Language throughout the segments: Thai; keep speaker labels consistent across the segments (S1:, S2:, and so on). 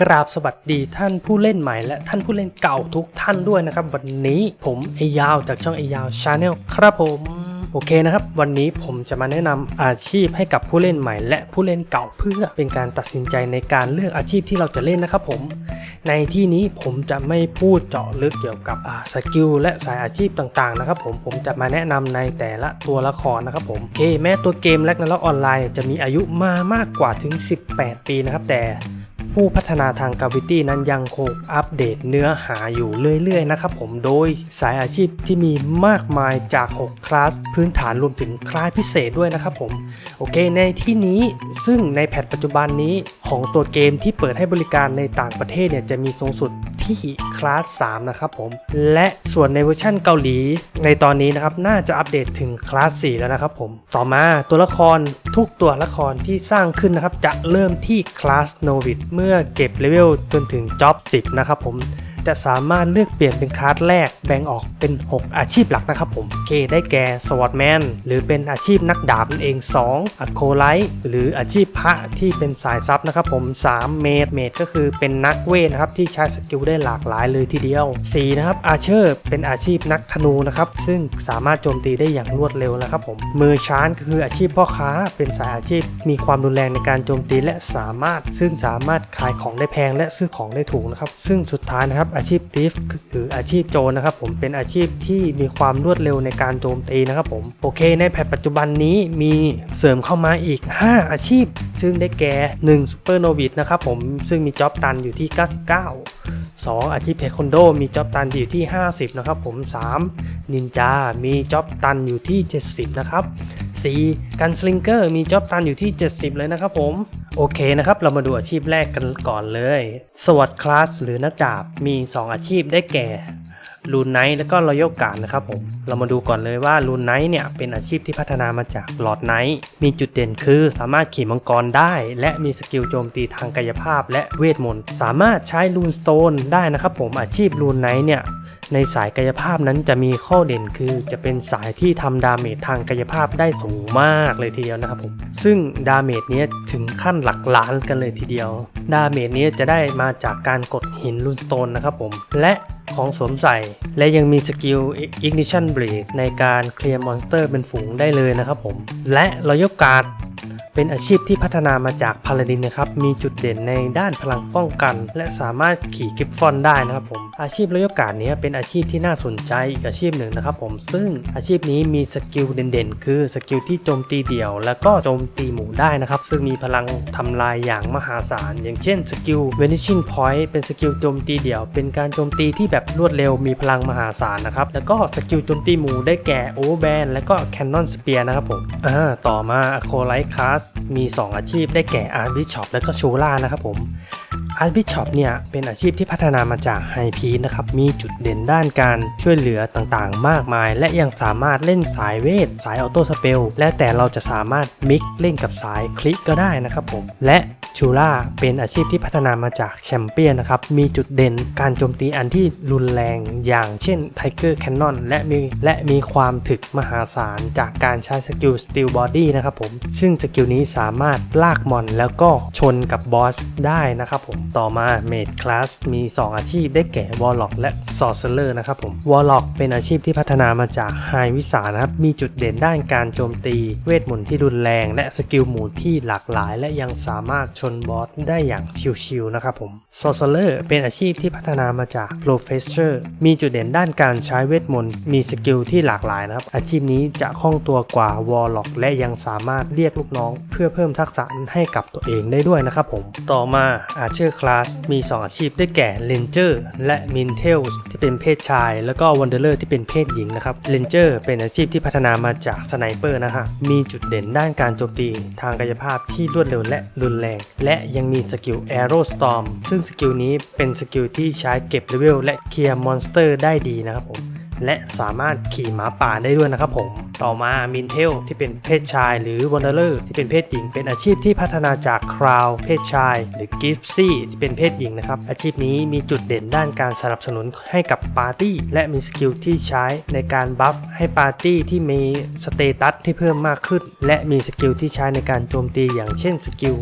S1: กราบสวัสดีท่านผู้เล่นใหม่และท่านผู้เล่นเก่าทุกท่านด้วยนะครับ วันนี้ผมไอยาวจากช่องไอยาวชาแนลครับผมโอเคนะครับ วันนี้ผมจะมาแนะนำอาชีพให้กับผู้เล่นใหม่ และผู้เล่นเก่าเพื่อเป็นการตัดสินใจในการเลือกอาชีพที่เราจะเล่นนะครับผม ในที่นี้ผมจะไม่พูดเจาะลึกเกี่ยวกับสกิลและสายอาชีพต่างๆนะครับผมผมจะมาแนะนำในแต่ละตัวละครนะครับผมโอเคแม้ตัวเกมแลกนาล็อกออนไลน์จะมีอายุมามากกว่าถึง 18 ปีนะครับแต่ ผู้พัฒนาทางกราฟิตี้นั้นยังคงอัปเดตเนื้อหาอยู่เรื่อยๆนะครับผมโดยสายอาชีพที่มีมากมายจาก 6 คลาสพื้นฐานรวมถึงคลาสพิเศษด้วยนะครับผมโอเค ในที่นี้ซึ่งในแพทปัจจุบันนี้ของตัวเกมที่เปิดให้บริการในต่างประเทศเนี่ยจะมีสูงสุด ที่คลาส 3 นะครับผม และส่วนในเวอร์ชั่นเกาหลี ในตอนนี้นะครับ น่าจะอัปเดตถึงคลาส 4 แล้วนะครับผม ต่อมาตัวละครทุกตัวละครที่สร้างขึ้นนะครับ จะเริ่มที่คลาสโนวิดเมื่อเก็บเลเวลจนถึงจ็อบ 10 นะครับผม จะสามารถเลือกเปลี่ยนเป็นคลาสแรกแบ่งออกเป็น 6 อาชีพหลักนะครับผมเคได้แก่สวอตแมนหรือเป็นอาชีพนักดาบนั่นเอง 2 อโคไลท์หรืออาชีพพระที่เป็นสายซับนะครับผม 3 เมดเมดก็คือเป็นนักเวทนะครับที่ใช้สกิลได้หลากหลายเลยทีเดียว 4 นะครับอาเชอร์เป็นอาชีพนักธนูนะครับซึ่งสามารถโจมตีได้อย่างรวดเร็วนะครับผมมือชานก็คืออาชีพพ่อค้าเป็นสายอาชีพ มีความรุนแรงในการโจมตีและสามารถ ซึ่งสามารถขายของได้แพงและซื้อของได้ถูกนะครับซึ่งสุดท้ายนะครับอาชีพทิฟหรืออาชีพโจรนะครับผมเป็นอาชีพที่มีความรวดเร็วในการโจมตีนะครับผมโอเค ในแพทปัจจุบันนี้มีเสริมเข้ามาอีก 5 อาชีพ ซึ่งได้แก่1 Super n o v i c นะครับผมซึ่งมีจ็อบตันอยู่ที่ 99 2 อาชีพเทควันโดมีจ็อบตันอยู่ที่ 50 นะครับผม 3 นินจา มีจ็อบตันอยู่ที่ 70 นะครับ 4. กันสลิงเกอร์มีจ็อบตันอยู่ที่ 70 เลยนะครับผม โอเคนะครับ เรามาดูอาชีพแรกกันก่อนเลย สวัสดคลาสหรือนักดาบมี 2 อาชีพได้แก่ลูนไนท์แล้วก็รอยัลการนะครับผม เรามาดูก่อนเลยว่าลูนไนท์เนี่ยเป็นอาชีพที่พัฒนามาจากหลอดไนท์มีจุดเด่นคือสามารถขี่มังกรได้ และมีสกิลโจมตีทางกายภาพและเวทมนต์ สามารถใช้ลูนสโตนได้นะครับผมอาชีพลูนไนท์เนี่ย ในสายกายภาพนั้นจะมีข้อเด่นคือจะเป็นสายที่ทำดาเมจทางกายภาพได้สูงมากเลยทีเดียวนะครับผม ซึ่งดาเมจนี้ถึงขั้นหลักล้านกันเลยทีเดียว ดาเมจนี้จะได้มาจากการกดหินลูนสโตนนะครับผม และของสวมใส่ และยังมีสกิล Ignition Blade ในการเคลียร์มอนสเตอร์เป็นฝูงได้เลยนะครับผม และรอยกาด เป็นอาชีพที่พัฒนามาจากพาลาดินนะครับ มีจุดเด่นในด้านพลังป้องกัน และสามารถขี่กิฟฟอนได้นะครับผม อาชีพรยการนี้เป็นอาชีพที่น่าสนใจอีกอาชีพหนึ่งนะครับผม ซึ่งอาชีพนี้มีสกิลเด่นๆ คือสกิลที่โจมตีเดี่ยว แล้วก็โจมตีหมู่ได้นะครับ ซึ่งมีพลังทำลายอย่างมหาศาล อย่างเช่นสกิล vanishing point เป็นสกิลโจมตีเดี่ยว เป็นการโจมตีที่แบบรวดเร็ว มีพลังมหาศาลนะครับ แล้วก็สกิลโจมตีหมู่ได้แก่ overband และก็ cannon spear นะครับผม อ่า ต่อมา acolyte class มี2อาชีพได้แก่ art bishop และก็ชูล่านะครับผมอาร์ตบิชอปเนี่ยเป็นอาชีพที่พัฒนามาจากไฮพีนะครับมีจุดเด่นด้านการช่วยเหลือต่างๆ มากมาย และยังสามารถเล่นสายเวท สายออโต้สเปลและแต่เราจะสามารถมิกเล่นกับสายคลิกก็ได้นะครับผมและ ชูล่าเป็นอาชีพที่พัฒนามาจากแชมเปี้ยนนะครับ มีจุดเด่นการโจมตีอันที่รุนแรงอย่างเช่นไทเกอร์แคนนอนและมีและมีความถึกมหาศาลจากการใช้สกิลสติลบอดี้นะครับผม ซึ่งสกิลนี้สามารถลากมอนแล้วก็ชนกับบอสได้นะครับผม ต่อมาเมดคลาสมี 2 อาชีพได้แก่วอลล็อกและซอ r เซเลอร์นะครับผมวอลล็อกเป็นอาชีพที่พัฒนามาจากไฮวิสานะครับ มีจุดเด่นด้านการโจมตี เวทมนต์ที่รุนแรง และสกิลหมู่ที่หลากหลาย และยังสามารถชนบอสได้อย่างชิวๆนะครับผมซอเซอร์เป็นอาชีพที่พัฒนามาจากโปรเฟสเซอร์มีจุดเด่นด้านการใช้เวทมนต์ มีสกิลที่หลากหลายนะครับ อาชีพนี้จะคล่องตัวกว่าวอลล็อกและยังสามารถเรียกลูกน้อง เพื่อเพิ่มทักษะให้กับตัวเองได้ด้วยนะครับผม ต่อมาอาเชอร์คลาสมี 2 อาชีพได้แก่เลนเจอร์และมินเทลส์ที่เป็นเพศชาย แล้วก็วันเดอร์ที่เป็นเพศหญิงนะครับเลนเจอร์เป็นอาชีพที่พัฒนามาจากสไนเปอร์นะฮะมีจุดเด่นด้านการโจมตีทางกายภาพที่รวดเร็วและรุนแรง และยังมีสกิล Arrow Storm ซึ่งสกิลนี้เป็นสกิลที่ใช้เก็บเลเวลและเคลียร์มอนสเตอร์ได้ดีนะครับผม และสามารถขี่หมาป่าได้ด้วยนะครับผม ต่อมามินเทลที่เป็นเพศชาย หรือว a นเดอร์ที่เป็นเพศหญิง เป็นอาชีพที่พัฒนาจากคราวเพศชาย หรือกิฟซี่ที่เป็นเพศหญิงนะครับ อาชีพนี้มีจุดเด่นด้านการสนับสนุนให้กับปาร์ตี้ และมีสกิลที่ใช้ในการบัฟให้ปาร์ตี้ที่มีสเตตัสที่เพิ่มมากขึ้น และมีสกิลที่ใช้ในการโจมตีอย่างเช่นสกิล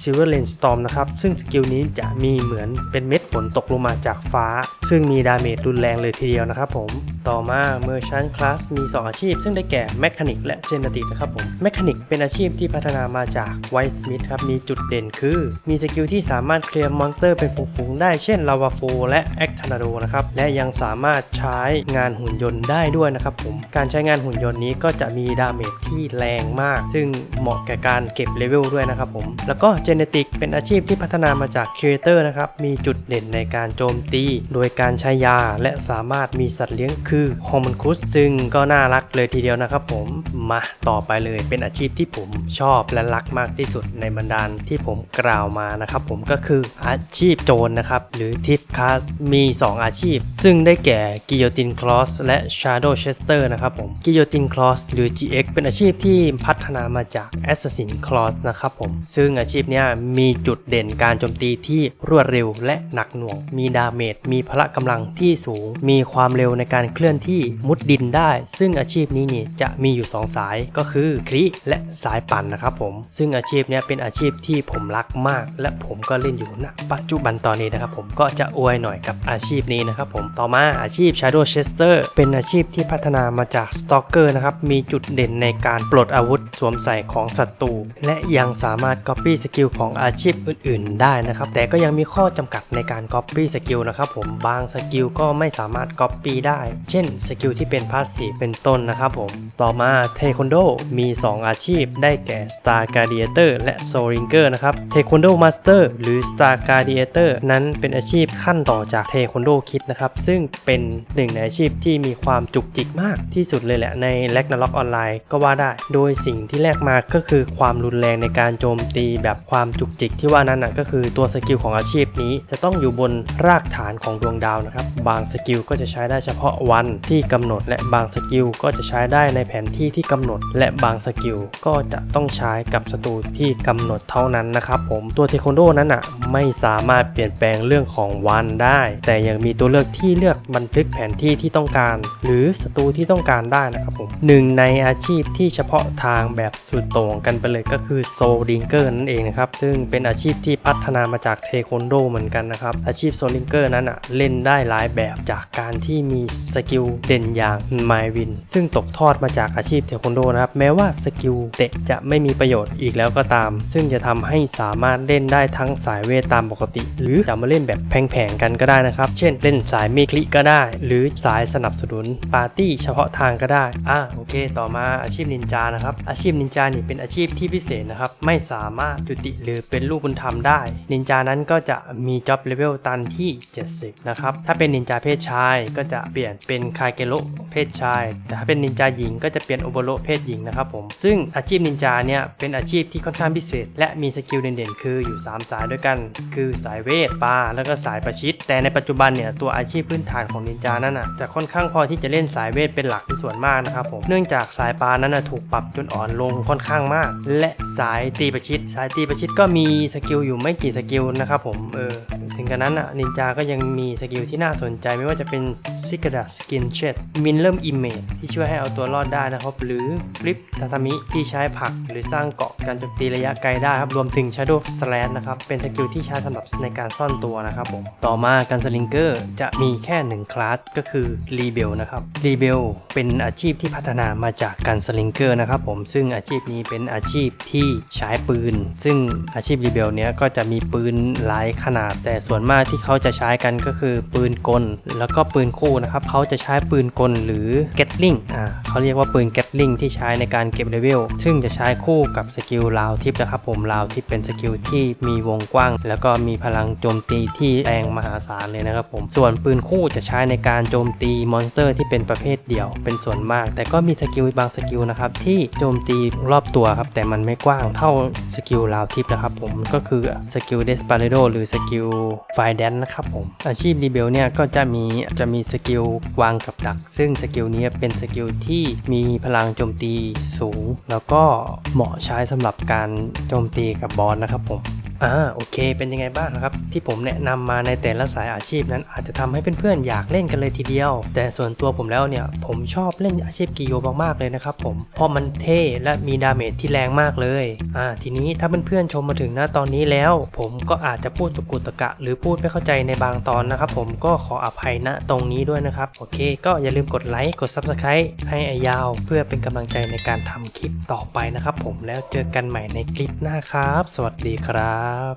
S1: Silver Lane Storm นะครับ ซึ่งสกิลนี้จะมีเหมือนเป็นเม็ดฝนตกลงมาจากฟ้า ซึ่งมีดาเมจรุนแรงเลยทีเดียวนะครับผม ต่อมา Merchant Class มี 2 อาชีพ ซึ่งได้แก่ Mechanic และ Genetic นะครับผม Mechanic เป็นอาชีพที่พัฒนามาจาก White Smith ครับมีจุดเด่นคือ มีสกิลที่สามารถเคลียร์มอนสเตอร์เป็นฝูงๆได้เช่น Lava f o และ a c t o r n a d o นะครับและยังสามารถใช้งานหุ่นยนต์ได้ด้วยนะครับผมการใช้งานหุ่นยนต์นี้ก็จะมีดาเมจที่แรงมาก ซึ่งเหมาะแก่การเก็บเลเวลด้วยนะครับผมแล้วก็ Genetic เป็นอาชีพที่พัฒนามาจาก Creator นะครับมีจุดเด่นในการโจมตี โดยการใช้ยาและสามารถมีสัตว์เลี้ยงคือ h o m u n c u s ซึ่งก็น่ารักเลยทีเดียวนะครับผมมาต่อไปเลยเป็นอาชีพที่ผมชอบและรักมากที่สุดในบรรดาที่ผมกล่าวมานะครับผมก็คืออาชีพโจรนะครับ หรือ Thief Class มี 2 อาชีพ ซึ่งได้แก่ Guillotine Cross และ Shadow Chester นะครับผม Guillotine Cross หรือ GX เป็นอาชีพที่พัฒนามาจาก Assassin Cross นะครับผมซึ่งอาชีพนี้มีจุดเด่นการโจมตีที่รวดเร็วและหนักหน่วง มีดาเมจมีพละกำลังที่สูง มีความเร็วในการเคลื่อนที่มุดดินได้ ซึ่งอาชีพนี้นี่จะมีอยู่ 2 สายก็คือคลิและสายปั่นนะครับผม ซึ่งอาชีพนี้เป็นอาชีพที่ผมรักมาก และผมก็เล่นอยู่ณปัจจุบันตอนนี้นะครับผมก็จะอวยหน่อยกับอาชีพนี้นะครับผมต่อมาอาชีพ Shadow Chester เป็นอาชีพที่พัฒนามาจาก Stalker นะครับมีจุดเด่นในการปลดอาวุธสวมใส่ของศัตรูและยังสามารถ Copy สกิลของอาชีพอื่น ๆ ได้นะครับแต่ก็ยังมีข้อจำกัดในการ Copy สกิลนะครับผมบางสกิลก็ไม่สามารถ Copy ได้ เช่นสกิลที่เป็นพาสซีฟเป็นต้นนะครับผมต่อมาเทควันโดมี 2 อาชีพได้แก่ Star Gladiator และ Soul Ringer นะครับเทควันโดมาสเตอร์หรือ Star Gladiator นั้นเป็นอาชีพขั้นต่อจากเทควันโดคิดนะครับ ซึ่งเป็นหนึ่งในอาชีพที่มีความจุกจิกมากที่สุดเลยแหละใน r a g n a r o k ออนไลน์ก็ว่าได้ โดยสิ่งที่แลกมาก็คือความรุนแรงในการโจมตีแบบความจุกจิกที่ว่านั้นนะก็คือตัวสกิลของอาชีพนี้จะต้องอยู่บนรากฐานของดวงดาวนะครับบางสกิลก็จะใช้ได้เฉพาะวันที่กำหนด และบางสกิลก็จะใช้ได้ในแผนที่ที่กำหนด และบางสกิลก็จะต้องใช้กับศัตรูที่กำหนดเท่านั้นนะครับผมตัวเทควันโดนั้นอะไม่สามารถเปลี่ยนแปลงเรื่องของวันได้ แต่ยังมีตัวเลือกที่เลือกบันทึกแผนที่ที่ต้องการ หรือศัตรูที่ต้องการได้นะครับผมหนึ่งในอาชีพที่เฉพาะทางแบบสุดโต่งกันไปเลยก็คือโซลิงเกอร์นั่นเองนะครับซึ่งเป็นอาชีพที่พัฒนามาจากเทควันโดเหมือนกันนะครับอาชีพโซลิงเกอร์นั้นอะเล่นได้หลายแบบจากการที่มีสกิลเด่นอย่างไมวินซึ่งตกทอดมาจากอาชีพเทควันโดนะครับ แม้ว่าสกิลเตะจะไม่มีประโยชน์อีกแล้วก็ตาม ซึ่งจะทำให้สามารถเล่นได้ทั้งสายเวทตามปกติ หรือจะมาเล่นแบบแผงๆกันก็ได้นะครับ เช่นเล่นสายเมคลิก็ได้ หรือสายสนับสนุนปาร์ตี้เฉพาะทางก็ได้ อะโอเค ต่อมาอาชีพนินจานะครับ อาชีพนินจานี่เป็นอาชีพที่พิเศษนะครับ ไม่สามารถจุติหรือเป็นลูกบุญธรรมได้ นินจานั้นก็จะมีจ็อบเลเวลตันที่ 70 นะครับ ถ้าเป็นนินจาเพศชายก็จะเปลี่ยนเป็นคายเกโรเพศชาย แต่ถ้าเป็นนินจาหญิงก็จะเปลี่ยนโอโบโรเพศหญิงนะครับผม ซึ่งอาชีพนินจาเนี่ยเป็นอาชีพที่ค่อนข้างพิเศษ และมีสกิลเด่นๆ คืออยู่ 3 สายด้วยกัน คือสายเวทปาแล้วก็สายประชิด แต่ในปัจจุบันเนี่ยตัวอาชีพพื้นฐานของนินจานั้นอะจะค่อนข้างพอที่จะเล่นสายเวทเป็นหลักเป็นส่วนมากนะครับผม เนื่องจากสายปานั้นนะถูกปรับจนอ่อนลงค่อนข้างมาก และสายตีประชิด สายตีประชิดก็มีสกิลอยู่ไม่กี่สกิลนะครับผมเออถึงกระนั้นอะนินจาก็ยังมีสกิลที่น่าสนใจไม่ว่าจะเป็นซิก a ด a สกินเชดมินเริ่มอิมเมจที่ช่วยให้เอาตัวรอดได้นะครับ หรือฟลิปทาทามิที่ใช้ผลัก หรือสร้างเกาะการโจมตีระยะไกลได้ครับ รวมถึง Shadow Slash นะครับ เป็นสกิลที่ใช้สำหรับในการซ่อนตัวนะครับผม ต่อมาการสลิงเกอร์จะมีแค่หนึ่งคลาสก็คือรีเบลนะครับรีเบลเป็นอาชีพที่พัฒนามาจากการสลิงเกอร์นะครับผมซึ่งอาชีพนี้เป็นอาชีพที่ใช้ปืน ซึ่งอาชีพรีเบลเนี้ยก็จะมีปืนหลายขนาด แต่ส่วนมากที่เขาจะใช้กันก็คือปืนกล แล้วก็ปืนคู่นะครับเขาจะใช้ปืนกลหรือเกตลิงอ่าเขาเรียกว่าปืนแก ลิงที่ใช้ในการเก็บเลเวลซึ่งจะใช้คู่กับสกิลลาวทิปนะครับผมลาวทิปเป็นสกิลที่มีวงกว้าง แล้วก็มีพลังโจมตีที่แรงมหาศาลเลยนะครับผมส่วนปืนคู่จะใช้ในการโจมตีมอนสเตอร์ที่เป็นประเภทเดี่ยวเป็นส่วนมาก แต่ก็มีสกิลบางสกิลนะครับที่โจมตีรอบตัวครับแต่มันไม่กว้างเท่าสกิลลาวทิปนะครับผมก็คือสกิลเดสปาเรโดหรือสกิลไฟแดนนะครับผมอาชีพรีเบลเนี่ยก็จะมีจะมีสกิลวางกับดัก ซึ่งสกิลนี้เป็นสกิลที่มีพลังังโจมตีสูง แล้วก็เหมาะใช้สำหรับการโจมตีกับบอสนะครับผม อ่าโอเค เป็นยังไงบ้างนะครับ ที่ผมแนะนำมาในแต่ละสายอาชีพนั้นอาจจะทำให้เพื่อนๆอยากเล่นกันเลยทีเดียว แต่ส่วนตัวผมแล้วเนี่ยผมชอบเล่นอาชีพกิโยมากๆเลยนะครับผมเพราะมันเท่และมีดาเมจที่แรงมากเลยอ่าทีนี้ถ้าเพื่อนๆชมมาถึงหน้าตอนนี้แล้ว ผมก็อาจจะพูดตะกุตะกะ หรือพูดไม่เข้าใจในบางตอนนะครับผมก็ขออภัยณตรงนี้ด้วยนะครับโอเค ก็อย่าลืมกดไลค์กด Subscribe ให้อายาว เพื่อเป็นกำลังใจในการทำคลิปต่อไปนะครับผมแล้วเจอกันใหม่ในคลิปหน้าครับ สวัสดีครับครับ